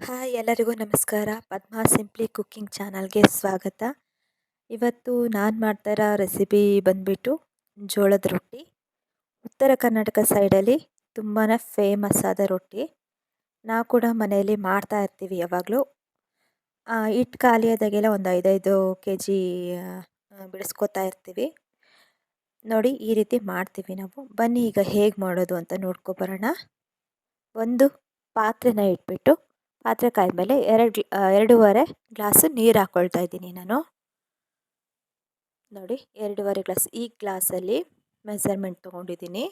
Hi ಎಲ್ಲರಿಗೂ ನಮಸ್ಕಾರ. ಪದ್ಮ simply cooking ಚಾನಲ್ಗೆ ಸ್ವಾಗತ. ಇವತ್ತು ನಾನು ಮಾಡ್ತಾ ಇರೋ ರೆಸಿಪಿ ಬಂದ್ಬಿಟ್ಟು ಜೋಳದ ರೊಟ್ಟಿ. ಉತ್ತರ ಕರ್ನಾಟಕ ಸೈಡಲ್ಲಿ ತುಂಬಾ ಫೇಮಸ್ ಆದ ರೊಟ್ಟಿ. ನಾವು ಕೂಡ ಮನೆಯಲ್ಲಿ ಮಾಡ್ತಾ ಇರ್ತೀವಿ ಯಾವಾಗಲೂ. ಹಿಟ್ಟು ಖಾಲಿ ಆದಾಗೆಲ್ಲ ಒಂದು ಐದೈದು ಕೆ ಜಿ ಬಿಡಿಸ್ಕೊತಾ ಇರ್ತೀವಿ. ನೋಡಿ ಈ ರೀತಿ ಮಾಡ್ತೀವಿ ನಾವು. ಬನ್ನಿ ಈಗ ಹೇಗೆ ಮಾಡೋದು ಅಂತ ನೋಡ್ಕೊಬರೋಣ ಒಂದು ಪಾತ್ರೆನ ಇಟ್ಬಿಟ್ಟು ಪಾತ್ರೆ ಕಾಯ್ಮೇಲೆ ಎರಡು ಎರಡೂವರೆ ಗ್ಲಾಸು ನೀರು ಹಾಕ್ಕೊಳ್ತಾ ಇದ್ದೀನಿ ನಾನು. ನೋಡಿ, ಎರಡೂವರೆ ಗ್ಲಾಸ್ ಈ ಗ್ಲಾಸಲ್ಲಿ ಮೆಸರ್ಮೆಂಟ್ ತೊಗೊಂಡಿದ್ದೀನಿ.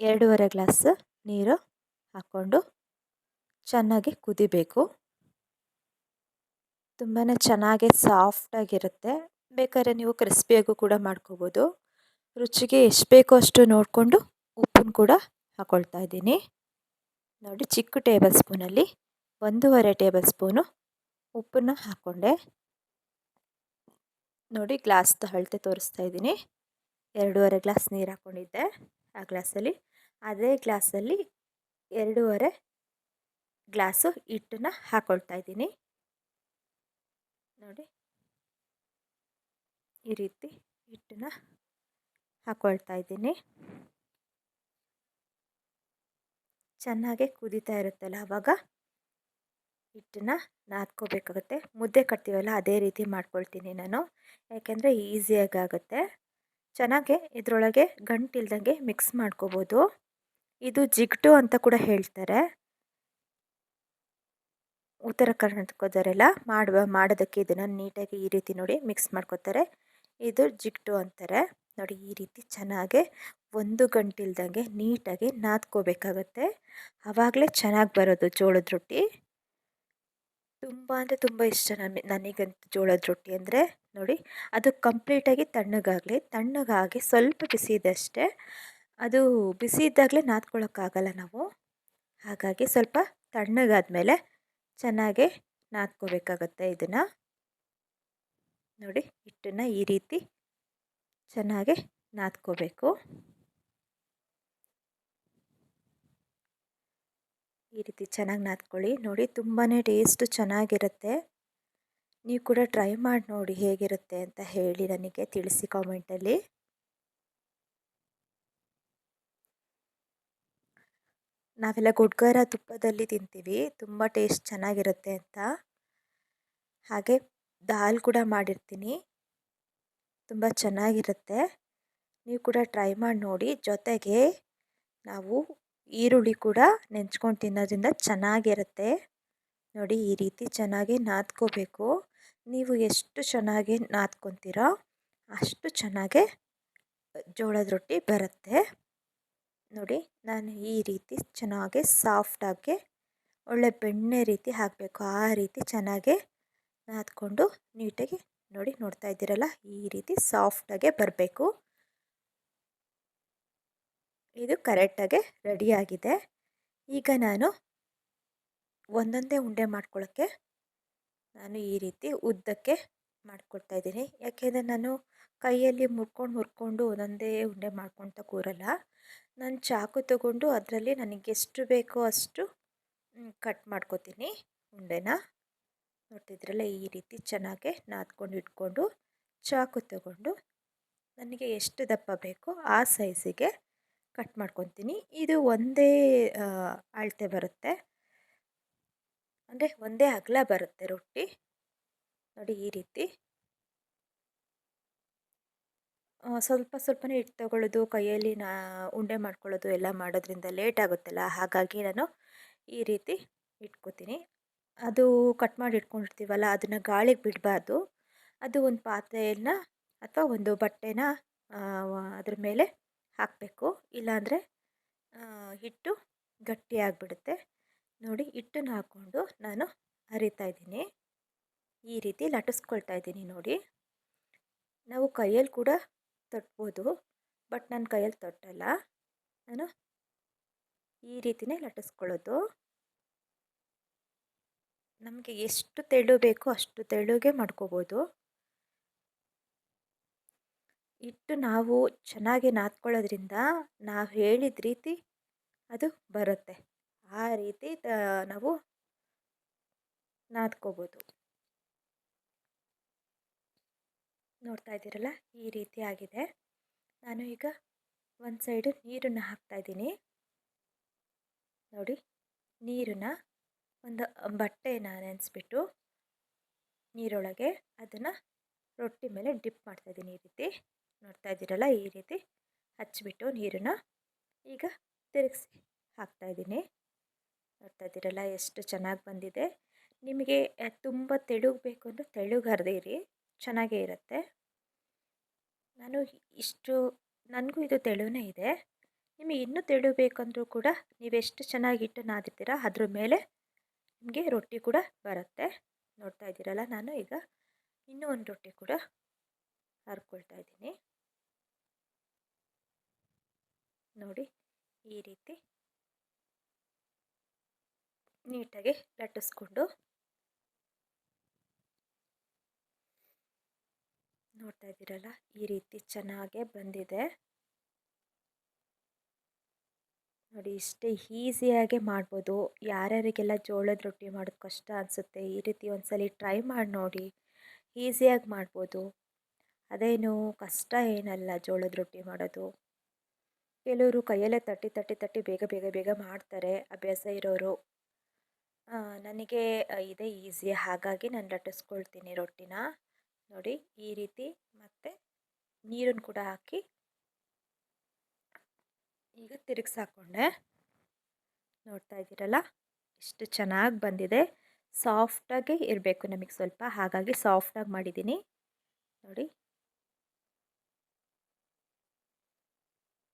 ಎರಡೂವರೆ ಗ್ಲಾಸ್ ನೀರು ಹಾಕ್ಕೊಂಡು ಚೆನ್ನಾಗಿ ಕುದಿಬೇಕು. ತುಂಬಾ ಚೆನ್ನಾಗಿ ಸಾಫ್ಟಾಗಿರುತ್ತೆ. ಬೇಕಾದ್ರೆ ನೀವು ಕ್ರಿಸ್ಪಿಯಾಗೂ ಕೂಡ ಮಾಡ್ಕೋಬೋದು. ರುಚಿಗೆ ಎಷ್ಟು ಬೇಕೋ ಅಷ್ಟು ನೋಡಿಕೊಂಡು ಉಪ್ಪನ್ನು ಕೂಡ ಹಾಕ್ಕೊಳ್ತಾ ಇದ್ದೀನಿ. ನೋಡಿ, ಚಿಕ್ಕ ಟೇಬಲ್ ಸ್ಪೂನಲ್ಲಿ ಒಂದೂವರೆ ಟೇಬಲ್ ಸ್ಪೂನು ಉಪ್ಪನ್ನು ಹಾಕ್ಕೊಂಡೆ. ನೋಡಿ ಗ್ಲಾಸ್ದು ಅಳತೆ ತೋರಿಸ್ತಾ ಇದ್ದೀನಿ. ಎರಡೂವರೆ ಗ್ಲಾಸ್ ನೀರು ಹಾಕ್ಕೊಂಡಿದ್ದೆ ಆ ಗ್ಲಾಸಲ್ಲಿ. ಅದೇ ಗ್ಲಾಸಲ್ಲಿ ಎರಡೂವರೆ ಗ್ಲಾಸು ಹಿಟ್ಟನ್ನ ಹಾಕ್ಕೊಳ್ತಾ ಇದ್ದೀನಿ. ನೋಡಿ, ಈ ರೀತಿ ಹಿಟ್ಟನ್ನ ಹಾಕ್ಕೊಳ್ತಾ ಇದ್ದೀನಿ. ಚೆನ್ನಾಗೆ ಕುದೀತಾ ಇರುತ್ತಲ್ಲ ಆವಾಗ ಹಿಟ್ಟನ್ನ ನಾದ್ಕೋಬೇಕಾಗುತ್ತೆ. ಮುದ್ದೆ ಕಟ್ತೀವಲ್ಲ, ಅದೇ ರೀತಿ ಮಾಡ್ಕೊಳ್ತೀನಿ ನಾನು. ಯಾಕೆಂದರೆ ಈಸಿಯಾಗಿ ಆಗುತ್ತೆ. ಚೆನ್ನಾಗೆ ಇದರೊಳಗೆ ಗಂಟಿಲ್ದಂಗೆ ಮಿಕ್ಸ್ ಮಾಡ್ಕೋಬೋದು. ಇದು ಜಿಗ್ಟು ಅಂತ ಕೂಡ ಹೇಳ್ತಾರೆ. ಉತ್ತರ ಕರ್ನಾಟಕದವರೆಲ್ಲ ಮಾಡುವ, ಮಾಡೋದಕ್ಕೆ ಇದನ್ನು ನೀಟಾಗಿ ಈ ರೀತಿ ನೋಡಿ ಮಿಕ್ಸ್ ಮಾಡ್ಕೋತಾರೆ. ಇದು ಜಿಗ್ಟು ಅಂತಾರೆ. ನೋಡಿ ಈ ರೀತಿ ಚೆನ್ನಾಗೆ ಒಂದು ಗಂಟಿಲ್ದಂಗೆ ನೀಟಾಗಿ ನಾದ್ಕೋಬೇಕಾಗತ್ತೆ. ಆವಾಗಲೇ ಚೆನ್ನಾಗಿ ಬರೋದು ಜೋಳದ ರೊಟ್ಟಿ. ತುಂಬ ಅಂದರೆ ತುಂಬ ಇಷ್ಟ ನಮಗೆ ನನಗಂತೂ ಜೋಳದ ರೊಟ್ಟಿ ಅಂದರೆ ನೋಡಿ ಅದು ಕಂಪ್ಲೀಟಾಗಿ ತಣ್ಣಗಾಗಲಿ, ತಣ್ಣಗಾಗಿ ಸ್ವಲ್ಪ ಬಿಸಿ ಇದೆ ಅಷ್ಟೇ. ಅದು ಬಿಸಿ ಇದ್ದಾಗಲೇ ನಾದ್ಕೊಳ್ಳೋಕ್ಕಾಗಲ್ಲ ನಾವು. ಹಾಗಾಗಿ ಸ್ವಲ್ಪ ತಣ್ಣಗಾದಮೇಲೆ ಚೆನ್ನಾಗಿ ನಾದ್ಕೋಬೇಕಾಗತ್ತೆ ಇದನ್ನು. ನೋಡಿ ಹಿಟ್ಟನ್ನು ಈ ರೀತಿ ಚೆನ್ನಾಗಿ ನಾದ್ಕೋಬೇಕು. ಈ ರೀತಿ ಚೆನ್ನಾಗಿ ನಾದ್ಕೊಳ್ಳಿ. ನೋಡಿ ತುಂಬಾ ಟೇಸ್ಟು ಚೆನ್ನಾಗಿರುತ್ತೆ. ನೀವು ಕೂಡ ಟ್ರೈ ಮಾಡಿ ನೋಡಿ ಹೇಗಿರುತ್ತೆ ಅಂತ ಹೇಳಿ ನನಗೆ ತಿಳಿಸಿ ಕಾಮೆಂಟಲ್ಲಿ. ನಾವೆಲ್ಲ ಗುಡ್ಗರ ತುಪ್ಪದಲ್ಲಿ ತಿಂತೀವಿ. ತುಂಬ ಟೇಸ್ಟ್ ಚೆನ್ನಾಗಿರುತ್ತೆ ಅಂತ. ಹಾಗೆ ದಾಲ್ ಕೂಡ ಮಾಡಿರ್ತೀನಿ. ತುಂಬ ಚೆನ್ನಾಗಿರುತ್ತೆ. ನೀವು ಕೂಡ ಟ್ರೈ ಮಾಡಿ ನೋಡಿ. ಜೊತೆಗೆ ನಾವು ಈರುಳ್ಳಿ ಕೂಡ ನೆಂಚ್ಕೊಂಡು ತಿನ್ನೋದ್ರಿಂದ ಚೆನ್ನಾಗಿರುತ್ತೆ. ನೋಡಿ ಈ ರೀತಿ ಚೆನ್ನಾಗಿ ನಾದ್ಕೋಬೇಕು. ನೀವು ಎಷ್ಟು ಚೆನ್ನಾಗಿ ನಾದ್ಕೊತೀರೋ ಅಷ್ಟು ಚೆನ್ನಾಗೆ ಜೋಳದ ರೊಟ್ಟಿ ಬರುತ್ತೆ. ನೋಡಿ ನಾನು ಈ ರೀತಿ ಚೆನ್ನಾಗಿ ಸಾಫ್ಟಾಗಿ ಒಳ್ಳೆ ಬೆಣ್ಣೆ ರೀತಿ ಹಾಕಬೇಕು. ಆ ರೀತಿ ಚೆನ್ನಾಗಿ ನಾದ್ಕೊಂಡು ನೀಟಾಗಿ ನೋಡಿ ನೋಡ್ತಾ ಇದ್ದೀರಲ್ಲ ಈ ರೀತಿ ಸಾಫ್ಟಾಗೆ ಬರಬೇಕು. ಇದು ಕರೆಕ್ಟಾಗೆ ರೆಡಿಯಾಗಿದೆ. ಈಗ ನಾನು ಒಂದೊಂದೇ ಉಂಡೆ ಮಾಡ್ಕೊಳ್ಳೋಕ್ಕೆ ನಾನು ಈ ರೀತಿ ಉದ್ದಕ್ಕೆ ಮಾಡ್ಕೊಳ್ತಾ ಇದ್ದೀನಿ. ಯಾಕೆಂದರೆ ನಾನು ಕೈಯಲ್ಲಿ ಮುರ್ಕೊಂಡು ಮುರ್ಕೊಂಡು ಒಂದೊಂದೇ ಉಂಡೆ ಮಾಡ್ಕೊತ ಕೂರಲ್ಲ. ನಾನು ಚಾಕು ತಗೊಂಡು ಅದರಲ್ಲಿ ನನಗೆ ಎಷ್ಟು ಬೇಕೋ ಅಷ್ಟು ಕಟ್ ಮಾಡ್ಕೋತೀನಿ ಉಂಡೆನ. ನೋಡ್ತಿದ್ರಲ್ಲ ಈ ರೀತಿ ಚೆನ್ನಾಗೆ ನಾದ್ಕೊಂಡು ಇಟ್ಕೊಂಡು ಚಾಕು ತಗೊಂಡು ನನಗೆ ಎಷ್ಟು ದಪ್ಪ ಬೇಕೋ ಆ ಸೈಜಿಗೆ ಕಟ್ ಮಾಡ್ಕೊತೀನಿ. ಇದು ಒಂದೇ ಅಳತೆ ಬರುತ್ತೆ. ಅಂದರೆ ಒಂದೇ ಅಗಲ ಬರುತ್ತೆ ರೊಟ್ಟಿ. ನೋಡಿ ಈ ರೀತಿ. ಸ್ವಲ್ಪ ಸ್ವಲ್ಪನೇ ಹಿಟ್ಟು ತಗೊಳ್ಳೋದು, ಕೈಯಲ್ಲಿ ನಾ, ಉಂಡೆ ಮಾಡ್ಕೊಳ್ಳೋದು ಎಲ್ಲ ಮಾಡೋದ್ರಿಂದ ಲೇಟ್ ಆಗುತ್ತಲ್ಲ, ಹಾಗಾಗಿ ನಾನು ಈ ರೀತಿ ಇಟ್ಕೋತೀನಿ. ಅದು ಕಟ್ ಮಾಡಿ ಇಟ್ಕೊಂಡಿರ್ತೀವಲ್ಲ, ಅದನ್ನು ಗಾಳಿಗೆ ಬಿಡಬಾರ್ದು. ಅದು ಒಂದು ಪಾತ್ರೆಯನ್ನು ಅಥವಾ ಒಂದು ಬಟ್ಟೆನ ಅದ್ರ ಮೇಲೆ ಹಾಕಬೇಕು. ಇಲ್ಲಾಂದರೆ ಹಿಟ್ಟು ಗಟ್ಟಿಯಾಗಿಬಿಡುತ್ತೆ. ನೋಡಿ, ಹಿಟ್ಟನ್ನು ಹಾಕ್ಕೊಂಡು ನಾನು ಅರಿತಾ ಇದ್ದೀನಿ. ಈ ರೀತಿ ಲಟ್ಟಿಸ್ಕೊಳ್ತಾ ಇದ್ದೀನಿ ನೋಡಿ. ನಾವು ಕೈಯಲ್ಲಿ ಕೂಡ ತೊಟ್ಬೋದು, ಬಟ್ ನಾನು ಕೈಯಲ್ಲಿ ತೊಟ್ಟಲ್ಲ. ನಾನು ಈ ರೀತಿಯೇ ಲಟ್ಟಿಸ್ಕೊಳ್ಳೋದು. ನಮಗೆ ಎಷ್ಟು ತೆಳು ಬೇಕೋ ಅಷ್ಟು ತೆಳುಗೆ ಮಾಡ್ಕೋಬೋದು. ಹಿಟ್ಟು ನಾವು ಚೆನ್ನಾಗಿ ನಾದ್ಕೊಳ್ಳೋದ್ರಿಂದ ನಾವು ಹೇಳಿದ ರೀತಿ ಅದು ಬರುತ್ತೆ. ಆ ರೀತಿ ನಾವು ನಾದ್ಕೋಬೋದು. ನೋಡ್ತಾ ಇದ್ದೀರಲ್ಲ? ಈ ರೀತಿ ಆಗಿದೆ. ನಾನು ಈಗ ಒಂದು ಸೈಡು ನೀರನ್ನು ಹಾಕ್ತಾಯಿದ್ದೀನಿ ನೋಡಿ, ನೀರನ್ನು ಒಂದು ಬಟ್ಟೆನ ನೆನೆಸ್ಬಿಟ್ಟು ನೀರೊಳಗೆ ಅದನ್ನು ರೊಟ್ಟಿ ಮೇಲೆ ಡಿಪ್ ಮಾಡ್ತಾಯಿದ್ದೀನಿ ಈ ರೀತಿ. ನೋಡ್ತಾ ಇದ್ದೀರಲ್ಲ ಈ ರೀತಿ ಹಚ್ಚಿಬಿಟ್ಟು ನೀರನ್ನು ಈಗ ತಿರುಗಿಸಿ ಹಾಕ್ತಾಯಿದ್ದೀನಿ ನೋಡ್ತಾ ಇದ್ದೀರಲ್ಲ ಎಷ್ಟು ಚೆನ್ನಾಗಿ ಬಂದಿದೆ. ನಿಮಗೆ ತುಂಬ ತೆಳುಗೆ ಬೇಕು ಅಂದರೆ ತೆಳುಗೆ ಹರಿದಿರಿ ಚೆನ್ನಾಗೇ ಇರುತ್ತೆ. ನಾನು ಇಷ್ಟು, ನನಗೂ ಇದು ತೆಳುವೇ ಇದೆ. ನಿಮಗೆ ಇನ್ನೂ ತೆಳು ಬೇಕಂದರೂ ಕೂಡ ನೀವೆಷ್ಟು ಚೆನ್ನಾಗಿ ಹಿಟ್ಟು ನಾದಿರ್ತೀರ ಅದ್ರ ಮೇಲೆ ನಿಮಗೆ ರೊಟ್ಟಿ ಕೂಡ ಬರುತ್ತೆ. ನೋಡ್ತಾ ಇದ್ದೀರಲ್ಲ ನಾನು ಈಗ ಇನ್ನೂ ಒಂದು ರೊಟ್ಟಿ ಕೂಡ ಹರ್ಕೊಳ್ತಾ ಇದ್ದೀನಿ. ನೋಡಿ ಈ ರೀತಿ ನೀಟಾಗಿ ಲಟ್ಟಿಸ್ಕೊಂಡು ನೋಡ್ತಾ ಇದ್ದೀರಲ್ಲ, ಈ ರೀತಿ ಚೆನ್ನಾಗೆ ಬಂದಿದೆ. ನೋಡಿ, ಇಷ್ಟೇ ಈಸಿಯಾಗೆ ಮಾಡ್ಬೋದು. ಯಾರ್ಯಾರಿಗೆಲ್ಲ ಜೋಳದ ರೊಟ್ಟಿ ಮಾಡೋದು ಕಷ್ಟ ಅನಿಸುತ್ತೆ, ಈ ರೀತಿ ಒಂದ್ಸಲ ಟ್ರೈ ಮಾಡಿ ನೋಡಿ. ಈಸಿಯಾಗಿ ಮಾಡ್ಬೋದು. ಅದೇನು ಕಷ್ಟ ಏನಲ್ಲ ಜೋಳದ ರೊಟ್ಟಿ ಮಾಡೋದು. ಕೆಲವರು ಕೈಯಲ್ಲೇ ತಟ್ಟಿ ತಟ್ಟಿ ತಟ್ಟಿ ಬೇಗ ಬೇಗ ಬೇಗ ಮಾಡ್ತಾರೆ ಅಭ್ಯಾಸ ಇರೋರು. ನನಗೆ ಇದೇ ಈಸಿ. ಹಾಗಾಗಿ ನಾನು ಲಟ್ಟಿಸ್ಕೊಳ್ತೀನಿ ರೊಟ್ಟಿನ. ನೋಡಿ, ಈ ರೀತಿ ಮತ್ತು ನೀರನ್ನು ಕೂಡ ಹಾಕಿ. ಈಗ ತಿರುಗಿಸಾಕೊಂಡೆ. ನೋಡ್ತಾ ಇದ್ದೀರಲ್ಲ, ಇಷ್ಟು ಚೆನ್ನಾಗಿ ಬಂದಿದೆ. ಸಾಫ್ಟಾಗಿ ಇರಬೇಕು ನಮಗೆ ಸ್ವಲ್ಪ. ಹಾಗಾಗಿ ಸಾಫ್ಟಾಗಿ ಮಾಡಿದ್ದೀನಿ. ನೋಡಿ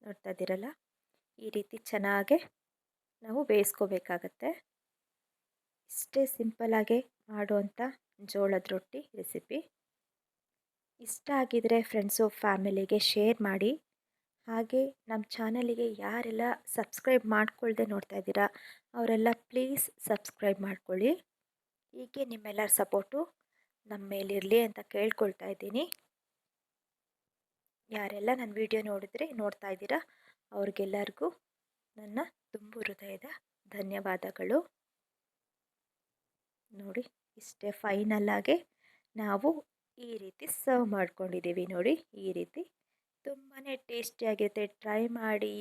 ನೋಡ್ತಾ ಇದ್ದೀರಲ್ಲ ಈ ರೀತಿ ಚೆನ್ನಾಗೆ ನಾವು ಬೇಯಿಸ್ಕೋಬೇಕಾಗತ್ತೆ. ಇಷ್ಟೇ ಸಿಂಪಲಾಗೆ ಮಾಡುವಂಥ ಜೋಳದ ರೊಟ್ಟಿ ರೆಸಿಪಿ. ಇಷ್ಟ ಆಗಿದರೆ ಫ್ರೆಂಡ್ಸು ಫ್ಯಾಮಿಲಿಗೆ ಶೇರ್ ಮಾಡಿ. ಹಾಗೆ ನಮ್ಮ ಚಾನಲಿಗೆ ಯಾರೆಲ್ಲ ಸಬ್ಸ್ಕ್ರೈಬ್ ಮಾಡ್ಕೊಳ್ಳದೆ ನೋಡ್ತಾ ಇದ್ದೀರಾ ಅವರೆಲ್ಲ ಪ್ಲೀಸ್ ಸಬ್ಸ್ಕ್ರೈಬ್ ಮಾಡ್ಕೊಳ್ಳಿ. ಹೀಗೆ ನಿಮ್ಮೆಲ್ಲರ ಸಪೋರ್ಟು ನಮ್ಮ ಮೇಲಿರಲಿ ಅಂತ ಕೇಳ್ಕೊಳ್ತಾ ಇದ್ದೀನಿ. ಯಾರೆಲ್ಲ ನನ್ನ ವಿಡಿಯೋ ನೋಡಿದ್ರೆ ನೋಡ್ತಾ ಇದ್ದೀರಾ, ಅವ್ರಿಗೆಲ್ಲರಿಗೂ ನನ್ನ ತುಂಬ ಹೃದಯದ ಧನ್ಯವಾದಗಳು. ನೋಡಿ, ಇಷ್ಟೇ ಫೈನಲ್ಲಾಗೆ ನಾವು ಈ ರೀತಿ ಸರ್ವ್ ಮಾಡ್ಕೊಂಡಿದ್ದೀವಿ ನೋಡಿ, ಈ ರೀತಿ ತುಂಬಾ ಟೇಸ್ಟಿಯಾಗಿರುತ್ತೆ ಟ್ರೈ ಮಾಡಿ.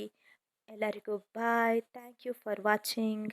ಎಲ್ಲರಿಗೂ bye thank you for watching